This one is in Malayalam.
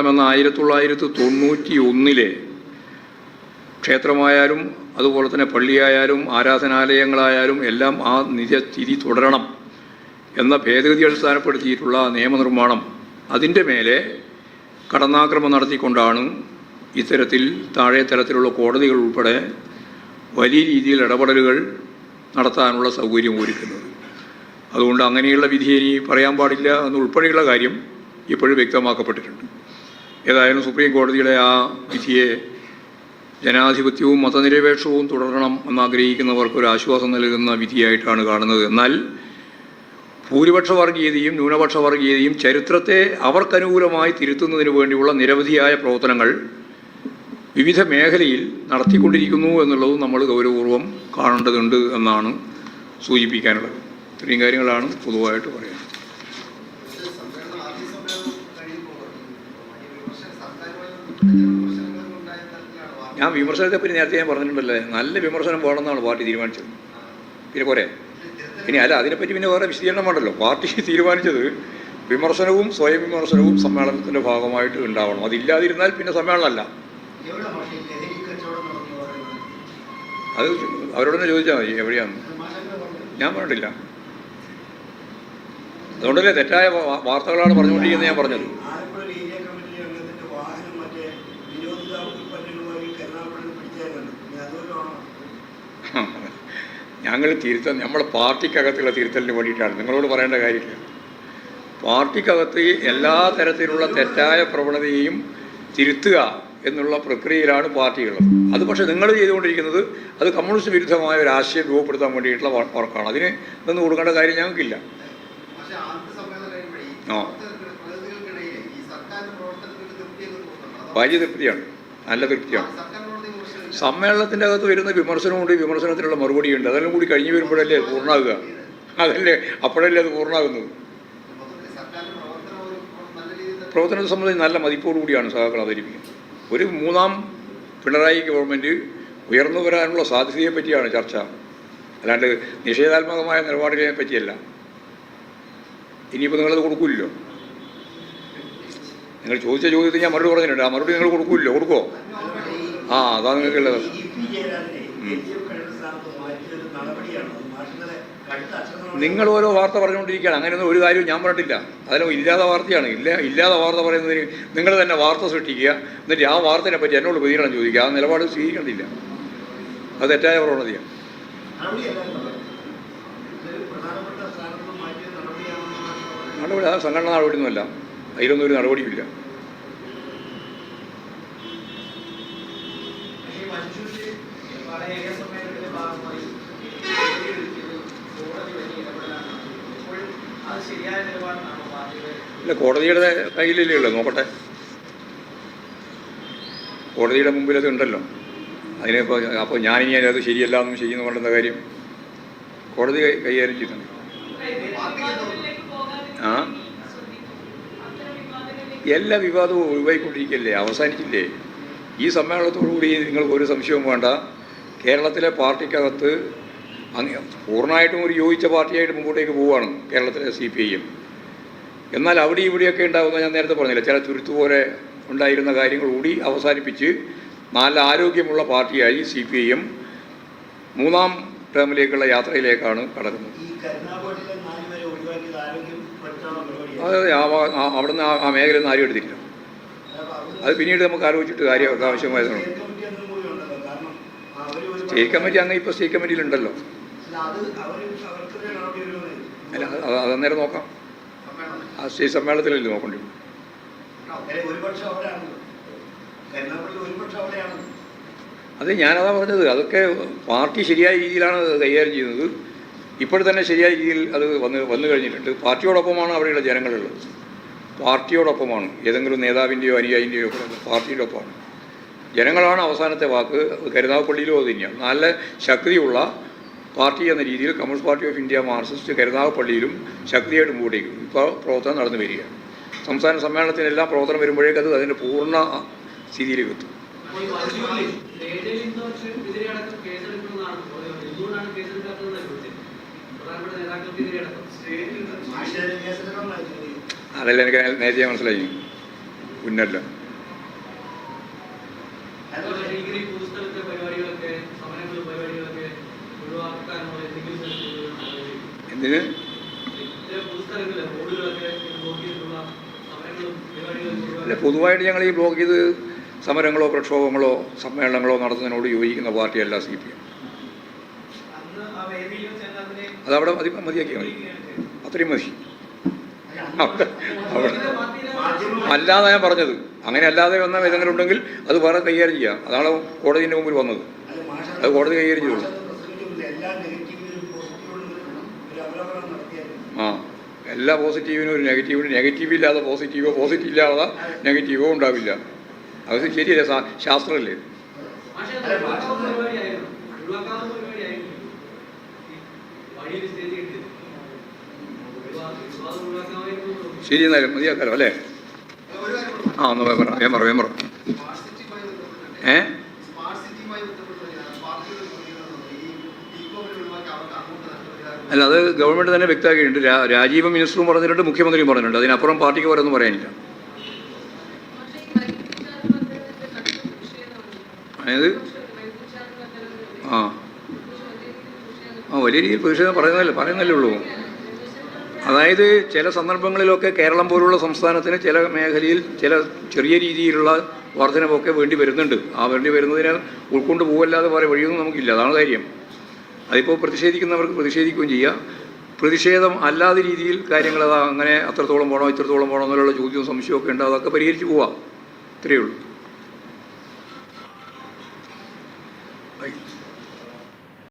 എന്ന ആയിരത്തി തൊള്ളായിരത്തി തൊണ്ണൂറ്റി ഒന്നിലെ ക്ഷേത്രമായാലും അതുപോലെ തന്നെ പള്ളിയായാലും ആരാധനാലയങ്ങളായാലും എല്ലാം ആ നിജസ്ഥിതി തുടരണം എന്ന ഭേദഗതി അടിസ്ഥാനപ്പെടുത്തിയിട്ടുള്ള നിയമനിർമ്മാണം അതിന്റെ മേലെ കടന്നാക്രമം നടത്തിക്കൊണ്ടാണ് ഇത്തരത്തിൽ താഴെ തരത്തിലുള്ള കോടതികൾ ഉൾപ്പെടെ വലിയ രീതിയിൽ ഇടപെടലുകൾ നടത്താനുള്ള സൗകര്യം ഒരുക്കുന്നത്. അതുകൊണ്ട് അങ്ങനെയുള്ള വിധി ഇനി പറയാൻ പാടില്ല എന്നുൾപ്പെടെയുള്ള കാര്യം ഇപ്പോഴും വ്യക്തമാക്കപ്പെട്ടിട്ടുണ്ട്. ഏതായാലും സുപ്രീം കോടതിയുടെ ആ വിധിയെ ജനാധിപത്യവും മതനിരപേക്ഷവും തുടരണം എന്നാഗ്രഹിക്കുന്നവർക്ക് ഒരു ആശ്വാസം നൽകുന്ന വിധിയായിട്ടാണ് കാണുന്നത്. എന്നാൽ ഭൂരിപക്ഷ വർഗീയതയും ന്യൂനപക്ഷ വർഗീയതയും ചരിത്രത്തെ അവർക്കനുകൂലമായി തിരുത്തുന്നതിന് വേണ്ടിയുള്ള നിരവധിയായ പ്രവർത്തനങ്ങൾ വിവിധ മേഖലയിൽ നടത്തിക്കൊണ്ടിരിക്കുന്നു എന്നുള്ളതും നമ്മൾ ഗൗരവപൂർവം കാണേണ്ടതുണ്ട് എന്നാണ് സൂചിപ്പിക്കാനുള്ളത്. ഇത്രയും കാര്യങ്ങളാണ് പൊതുവായിട്ട് പറയാൻ ഞാൻ വിമർശനത്തെ പിന്നെ നേരത്തെ ഞാൻ പറഞ്ഞിട്ടുണ്ടല്ലേ? നല്ല വിമർശനം വേണമെന്നാണ് പാർട്ടി തീരുമാനിച്ചത്. പിന്നെ പോരെ. ഇനി അല്ല അതിനെപ്പറ്റി പിന്നെ വേറെ വിശദീകരണം വേണ്ടല്ലോ. പാർട്ടി തീരുമാനിച്ചത് വിമർശനവും സ്വയം വിമർശനവും സമ്മേളനത്തിന്റെ ഭാഗമായിട്ട് ഉണ്ടാവണം. അതില്ലാതിരുന്നാൽ പിന്നെ സമ്മേളനമല്ല. അത് അവരോടൊന്ന് ചോദിച്ചാൽ മതി എവിടെയാണ്? ഞാൻ പറഞ്ഞിട്ടില്ല. അതുകൊണ്ടല്ലേ തെറ്റായ വാർത്തകളാണ് പറഞ്ഞുകൊണ്ടിരിക്കുന്നത് ഞാൻ പറഞ്ഞത്. ഞങ്ങൾ തിരുത്തൽ നമ്മൾ പാർട്ടിക്കകത്തുള്ള തിരുത്തലിന് വേണ്ടിയിട്ടാണ്. നിങ്ങളോട് പറയേണ്ട കാര്യമില്ല. പാർട്ടിക്കകത്ത് എല്ലാ തരത്തിലുള്ള തെറ്റായ പ്രവണതയെയും തിരുത്തുക എന്നുള്ള പ്രക്രിയയിലാണ് പാർട്ടിയുള്ളത്. അത് പക്ഷേ നിങ്ങൾ ചെയ്തുകൊണ്ടിരിക്കുന്നത് അത് കമ്മ്യൂണിസ്റ്റ് വിരുദ്ധമായ ഒരു ആശയം രൂപപ്പെടുത്താൻ വേണ്ടിയിട്ടുള്ള വർക്കാണ്. അതിന് നിന്ന് കൊടുക്കേണ്ട കാര്യം ഞങ്ങൾക്കില്ല. ആ. വലിയ തൃപ്തിയാണ്. നല്ല തൃപ്തിയാണ്. സമ്മേളനത്തിന്റെ അകത്ത് വരുന്ന വിമർശനമുണ്ട് വിമർശനത്തിനുള്ള മറുപടിയുണ്ട് അതെല്ലാം കൂടി കഴിഞ്ഞ് വരുമ്പോഴല്ലേ അത് പൂർണമാകുക അതല്ലേ? അപ്പോഴല്ലേ അത് പൂർണമാകുന്നത് പ്രവർത്തനത്തെ സംബന്ധിച്ച് നല്ല മതിപ്പോടുകൂടിയാണ് സഹാക്കൾ അവതരിപ്പിക്കുന്നത്. ഒരു മൂന്നാം പിണറായി ഗവൺമെന്റ് ഉയർന്നു വരാനുള്ള സാധ്യതയെ പറ്റിയാണ് ചർച്ച. അല്ലാണ്ട് നിഷേധാത്മകമായ നിലപാടുകളെ പറ്റിയല്ല. ഇനിയിപ്പോൾ നിങ്ങളത് കൊടുക്കില്ലല്ലോ നിങ്ങൾ ചോദിച്ച ചോദ്യത്തിന് ഞാൻ മറുപടി പറഞ്ഞിട്ടുണ്ട്. ആ മറുപടി നിങ്ങൾ കൊടുക്കില്ലല്ലോ കൊടുക്കുമോ ആ അതാണ് നിങ്ങൾക്ക് ഉള്ളത് അത് നിങ്ങൾ ഓരോ വാർത്ത പറഞ്ഞുകൊണ്ടിരിക്കുകയാണ്. അങ്ങനെയൊന്നും ഒരു കാര്യവും ഞാൻ പറഞ്ഞിട്ടില്ല. അതിലും ഇല്ലാത്ത വാർത്തയാണ്. ഇല്ല ഇല്ലാത്ത വാർത്ത പറയുന്നതിന് നിങ്ങൾ തന്നെ വാർത്ത സൃഷ്ടിക്കുക. എന്നിട്ട് ആ വാർത്തയെ പറ്റി എന്നോട് പ്രതികരണം ചോദിക്കുക. ആ നിലപാട് സ്വീകരിക്കേണ്ടില്ല അത് തെറ്റായ പ്രവണതയാണ്. നടപടി ആ സംഘടന നടപടിയൊന്നുമല്ല. അതിലൊന്നും ഒരു നടപടിയില്ല പക്ഷേ ഈ മനുഷ്യരുടെ പല ഏരിയ സമ്മേളനത്തിന്റെ ഭാഗമായി കോടതി വലിയ ഇടപെടലാണ് ഇപ്പോൾ അത് ശരിയായ പാർട്ടിയുടെ ഇല്ല കോടതിയുടെ കയ്യിലല്ലേ ഉള്ളൂ നോക്കട്ടെ. കോടതിയുടെ മുമ്പിൽ അത് ഉണ്ടല്ലോ. അതിനിപ്പോൾ അപ്പോൾ ഞാനിനി അത് ശരിയല്ല എന്നും ചെയ്യുന്നു കൊണ്ടുന്ന കാര്യം കോടതി കൈകാര്യം ചെയ്യുന്നുണ്ട് ആ? എല്ലാ വിവാദവും ഒഴിവായിക്കൊണ്ടിരിക്കല്ലേ അവസാനിച്ചില്ലേ? ഈ സമ്മേളനത്തോടുകൂടി നിങ്ങൾക്ക് ഒരു സംശയവും വേണ്ട. കേരളത്തിലെ പാർട്ടിക്കകത്ത് അങ്ങ് പൂർണമായിട്ടും ഒരു യോജിച്ച പാർട്ടിയായിട്ട് മുമ്പോട്ടേക്ക് പോവുകയാണ് കേരളത്തിലെ സി പി ഐ എം എന്നാൽ അവിടെ ഇവിടെയൊക്കെ ഉണ്ടാകുന്ന ഞാൻ നേരത്തെ പറഞ്ഞില്ല ചില ചുരുത്തുപോലെ ഉണ്ടായിരുന്ന കാര്യങ്ങൾ കൂടി അവസാനിപ്പിച്ച് നല്ല ആരോഗ്യമുള്ള പാർട്ടിയായി സി പി ഐ എം മൂന്നാം ടേമിലേക്കുള്ള യാത്രയിലേക്കാണ് കടക്കുന്നത്. ആ- അവിടുന്ന് ആ- മേഖലയിൽ നിന്ന് ആരും എടുത്തിട്ടില്ല. അത് പിന്നീട് നമുക്ക് ആലോചിച്ചിട്ട് കാര്യമൊക്കെ ആവശ്യമായതാണ് സ്റ്റേറ്റ് കമ്മിറ്റി അംഗം കൂടി ഉണ്ടല്ലോ കാരണം അവർ ഒരു സ്റ്റേറ്റ് കമ്മിറ്റി അങ്ങ് ഇപ്പോൾ സ്റ്റേറ്റ് കമ്മിറ്റിയിലുണ്ടല്ലോ അല്ല, അത് അതന്നേരം നോക്കാം. ആ സ്റ്റേറ്റ് സമ്മേളനത്തിലല്ലേ നോക്കേണ്ടി അത് ഞാനതാ പറഞ്ഞത് അതൊക്കെ പാർട്ടി ശരിയായ രീതിയിലാണ് കൈകാര്യം ചെയ്യുന്നത്. ഇപ്പോൾ തന്നെ ശരിയായ രീതിയിൽ അത് വന്ന് വന്നു കഴിഞ്ഞിട്ടുണ്ട്. പാർട്ടിയോടൊപ്പമാണ് അവിടെയുള്ള ജനങ്ങളുള്ളത്. പാർട്ടിയോടൊപ്പമാണ്. ഏതെങ്കിലും നേതാവിന്റെയോ അനുയായിന്റെയോ പാർട്ടിയുടെ ഒപ്പമാണ് ജനങ്ങളാണ് അവസാനത്തെ വാക്ക് കരുനാഗപ്പള്ളിയിലും അത് തന്നെയാണ്. നല്ല ശക്തിയുള്ള പാർട്ടി എന്ന രീതിയിൽ Communist Party of India Marxist കരുനാഗപ്പള്ളിയിലും ശക്തിയായിട്ട് മുമ്പോട്ടേക്കും ഇപ്പോൾ പ്രവർത്തനം നടന്നു വരികയാണ്. സംസ്ഥാന സമ്മേളനത്തിനെല്ലാം പ്രവർത്തനം വരുമ്പോഴേക്കും അത് അതിന്റെ പൂർണ സ്ഥിതിയിലേക്ക് എത്തും. അതല്ല എനിക്ക് നേരത്തെ മനസ്സിലായി. എതിരെ എന്തിന്? അല്ല പൊതുവായിട്ട് ഞങ്ങൾ ഈ ബ്ലോക്ക് ചെയ്ത് സമരങ്ങളോ പ്രക്ഷോഭങ്ങളോ സമ്മേളനങ്ങളോ നടത്തുന്നതിനോട് യോജിക്കുന്ന പാർട്ടിയല്ല സി പി എം. അതവിടെ മതി മതിയാക്കിയാൽ മതി. അത്രയും മതി. അല്ലാതെ ഞാൻ പറഞ്ഞത്. അങ്ങനെ അല്ലാതെ വന്ന ഏതെങ്കിലും ഉണ്ടെങ്കിൽ അത് വേറെ കൈകാര്യം ചെയ്യാം. അതാണ് കോടതിന്റെ മുമ്പിൽ വന്നത്. അത് കോടതി കൈകാര്യം ചെയ്തോളും. ആ. എല്ലാ പോസിറ്റീവിനും ഒരു നെഗറ്റീവിന് നെഗറ്റീവ് ഇല്ലാതെ പോസിറ്റീവോ പോസിറ്റീവ് ഇല്ലാതെ നെഗറ്റീവോ ഉണ്ടാവില്ല. അത് ശരിയല്ല? ശാസ്ത്രമല്ലേ ശരി എന്നാലും മതിയാക്കാലോ അല്ലേ? ആ ഒന്ന് പറയാം പറ. വേം പറ വേം പറ. സ്മാർട്ട് ഏ? അല്ല അത് ഗവൺമെന്റ് തന്നെ വ്യക്തമാക്കിയിട്ടുണ്ട്. രാജീവ് മിനിസ്റ്ററും പറഞ്ഞിട്ടുണ്ട് മുഖ്യമന്ത്രിയും പറഞ്ഞിട്ടുണ്ട്. അതിനപ്പുറം പാർട്ടിക്ക് ഓരോന്നും പറയാനില്ല. അതായത് ആ. ആ വലിയ രീതിയിൽ പ്രതിഷേധം പറയുന്നതല്ലേ പറയുന്നല്ലേ ഉള്ളൂ. അതായത് ചില സന്ദർഭങ്ങളിലൊക്കെ കേരളം പോലുള്ള സംസ്ഥാനത്തിന് ചില മേഖലയിൽ ചില ചെറിയ രീതിയിലുള്ള വർധനവൊക്കെ വേണ്ടി വരുന്നുണ്ട്. ആ വേണ്ടി വരുന്നതിനെ ഉൾക്കൊണ്ട് പോവല്ലാതെ വേറെ വഴിയൊന്നും നമുക്കില്ല. അതാണ് കാര്യം അതിപ്പോൾ പ്രതിഷേധിക്കുന്നവർക്ക് പ്രതിഷേധിക്കുകയും ചെയ്യാം. പ്രതിഷേധം അല്ലാതെ രീതിയിൽ കാര്യങ്ങൾ അതാ അങ്ങനെ അത്രത്തോളം പോകണോ ഇത്രത്തോളം പോകണോ എന്നുള്ള ചോദ്യവും സംശയമൊക്കെ ഉണ്ട്. അതൊക്കെ പരിഹരിച്ച് പോവാം. ഇത്രയേ ഉള്ളൂ.